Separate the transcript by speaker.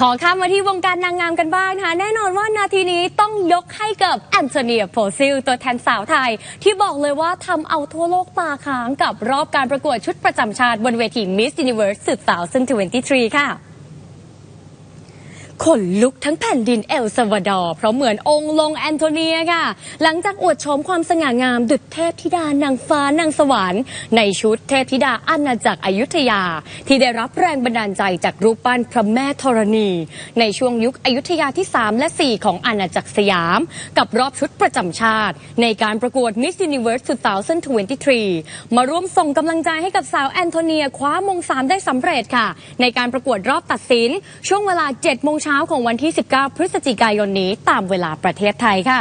Speaker 1: ขอข้ามมาที่วงการนางงามกันบ้างนะคะ แน่นอนว่านาทีนี้ต้องยกให้กับแอนโทเนียโพซิล ตัวแทนสาวไทย ที่บอกเลยว่าทำเอาทั่วโลกตาค้างกับรอบการประกวดชุดประจำชาติบนเวที Miss Universe 2023 ค่ะ ขนลุกทั้งแผ่นดินเอลซาวาดอร์ เพราะเหมือนองค์ลงแอนโทเนียค่ะ หลังจากอวดโฉมความสง่างามดุจเทพธิดานางฟ้านางสวรรค์ในชุดเทพธิดาอาณาจักรอยุธยา ที่ได้รับแรงบันดาลใจจากรูปปั้นพระแม่ธรณี ในช่วงยุคอยุธยาที่ 3 และ 4 ของอาณาจักรสยาม กับรอบชุดประจำชาติ ในการประกวด Miss Universe 2023 มาร่วมส่งกำลังใจให้กับสาวแอนโทเนียคว้ามงสามได้สำเร็จค่ะ ในการประกวดรอบตัดสินช่วงเวลา7โมงเช้าของวันที่ 19 พฤศจิกายนนี้ตามเวลาประเทศไทยค่ะ